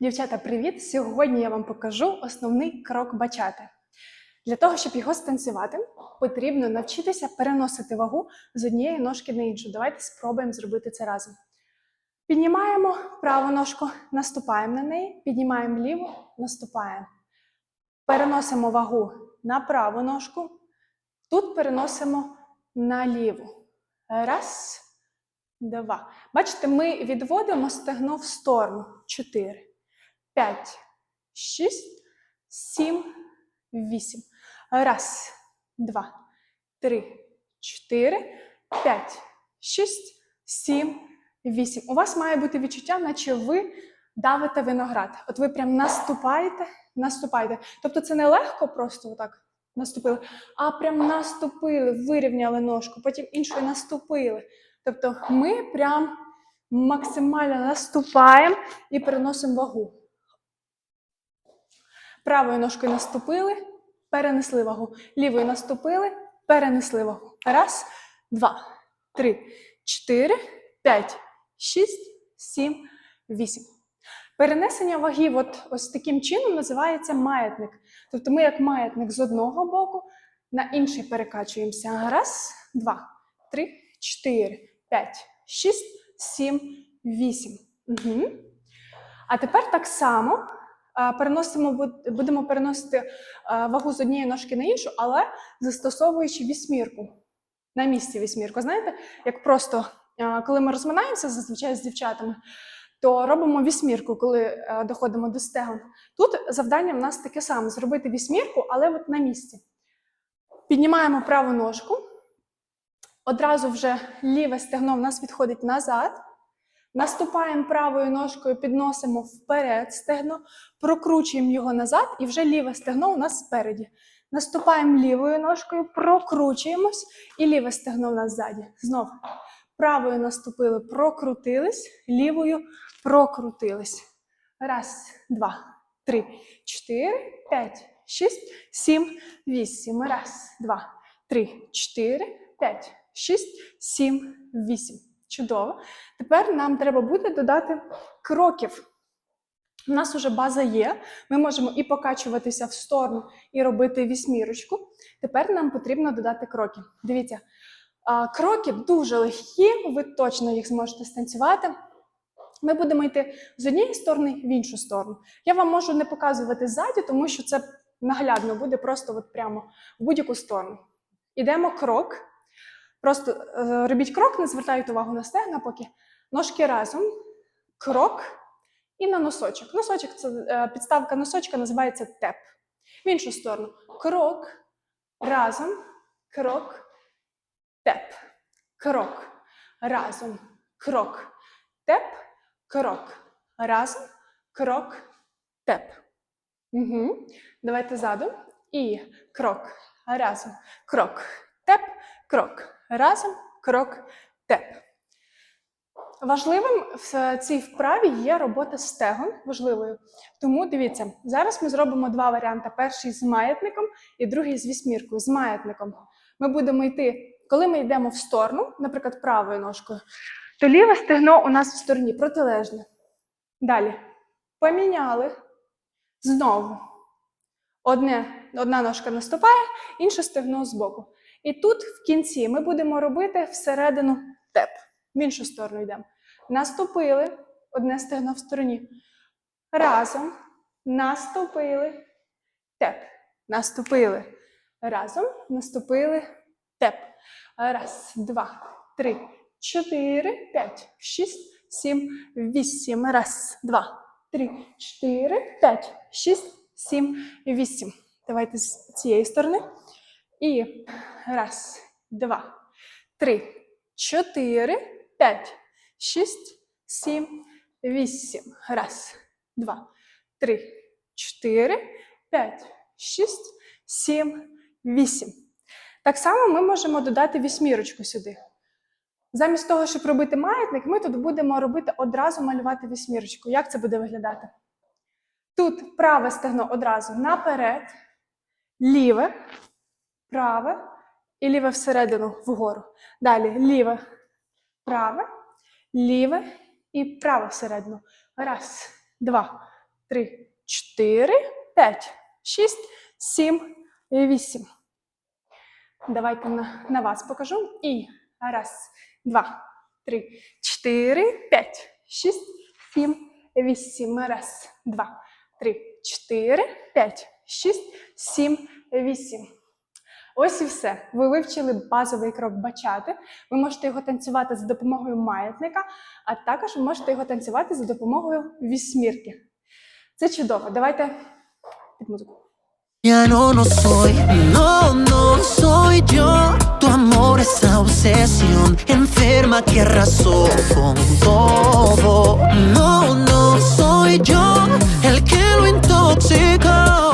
Дівчата, привіт! Сьогодні я вам покажу основний крок бачати. Для того, щоб його станцювати, потрібно навчитися переносити вагу з однієї ножки на іншу. Давайте спробуємо зробити це разом. Піднімаємо праву ножку, наступаємо на неї, піднімаємо ліву, наступаємо. Переносимо вагу на праву ножку. Тут переносимо на ліву. Раз, два. Бачите, ми відводимо стегно в сторону. Чотири. 5, 6, 7, 8. Раз, два, три, чотири, п'ять, шість, сім, вісім. У вас має бути відчуття, наче ви давите виноград. От ви прям наступаєте, наступаєте. Тобто це не легко просто отак наступили, а прям наступили, вирівняли ножку, потім іншою наступили. Тобто ми прям максимально наступаємо і переносимо вагу. Правою ножкою наступили, перенесли вагу. Лівою наступили, перенесли вагу. Раз, два, три, чотири, п'ять, шість, сім, вісім. Перенесення ваги от ось таким чином називається маятник. Тобто ми, як маятник з одного боку, на інший перекачуємося. Раз, два, три, чотири, п'ять, шість, сім, вісім. Угу. А тепер так само переносимо, будемо переносити вагу з однієї ножки на іншу, але застосовуючи вісьмірку. На місці вісьмірку. Знаєте, як просто коли ми розминаємося зазвичай з дівчатами, то робимо вісьмірку, коли доходимо до стегон. Тут завдання в нас таке саме: зробити вісьмірку, але от на місці. Піднімаємо праву ножку. Одразу вже ліве стегно в нас відходить назад. Наступаємо правою ножкою, підносимо вперед стегно, прокручуємо його назад, і вже ліве стегно у нас спереді. Наступаємо лівою ножкою, прокручуємось, і ліве стегно у нас ззаді. Знов правою наступили, прокрутились, лівою прокрутились. Раз, два, три, чотири, п'ять, шість, сім, вісім. Раз, два, три, чотири, п'ять, шість, сім, вісім. Чудово. Тепер нам треба буде додати кроків. У нас вже база є. Ми можемо і покачуватися в сторону, і робити вісьмірочку. Тепер нам потрібно додати кроки. Дивіться, кроки дуже легкі, ви точно їх зможете станцювати. Ми будемо йти з однієї сторони в іншу сторону. Я вам можу не показувати ззаді, тому що це наглядно буде просто от прямо в будь-яку сторону. Ідемо крок. Просто е, робіть крок, не звертайте увагу на стегна, поки ножки разом, крок і на носочок. Носочок це е, підставка носочка називається теп. В іншу сторону. Крок, разом, крок, теп. Крок, разом, крок, теп, крок, разом, крок, теп. Угу. Давайте ззаду. І крок, разом, крок, теп, крок. Разом, крок, теп. Важливим в цій вправі є робота стегон, важливою. Тому дивіться, зараз ми зробимо два варіанти: перший з маятником і другий з вісьміркою. З маятником. Ми будемо йти, коли ми йдемо в сторону, наприклад, правою ножкою, то ліве стегно у нас в стороні протилежне. Далі. Поміняли. Знову. Одне, одна ножка наступає, інше стегно збоку. І тут в кінці ми будемо робити всередину теп. В іншу сторону йдемо. Наступили, одне стегно в стороні. Разом. Наступили. Теп. Наступили. Разом. Наступили. Теп. Раз, два, три, чотири, п'ять, шість, сім, вісім. Раз, два, три, чотири, п'ять, шість, сім, вісім. Давайте з цієї сторони. І раз, два, три, чотири, п'ять, шість, сім, вісім. Раз, два, три, чотири, п'ять, шість, сім, вісім. Так само ми можемо додати вісьмірочку сюди. Замість того, щоб робити маятник, ми тут будемо робити одразу малювати вісьмірочку. Як це буде виглядати? Тут праве стегно одразу наперед, ліве, праве і ліве всередину вгору. Далі ліве, праве, ліве і праве всередину. Раз, два, три, чотири, п'ять, шість, сім, вісім. Давайте на, на вас покажу. І раз, два, три, чотири, п'ять, шість, сім, вісім. Раз, два, три, чотири, п'ять, шість, сім, вісім. Ось і все. Ви вивчили базовий крок бачати. Ви можете його танцювати за допомогою маятника, а також ви можете його танцювати за допомогою вісьмірки. Це чудово. Давайте під музику. Я no, no soy, no, no soy yo. Tu amor es obsesión, enferma que arrasó todo. No, no soy yo, el que lo intoxicó.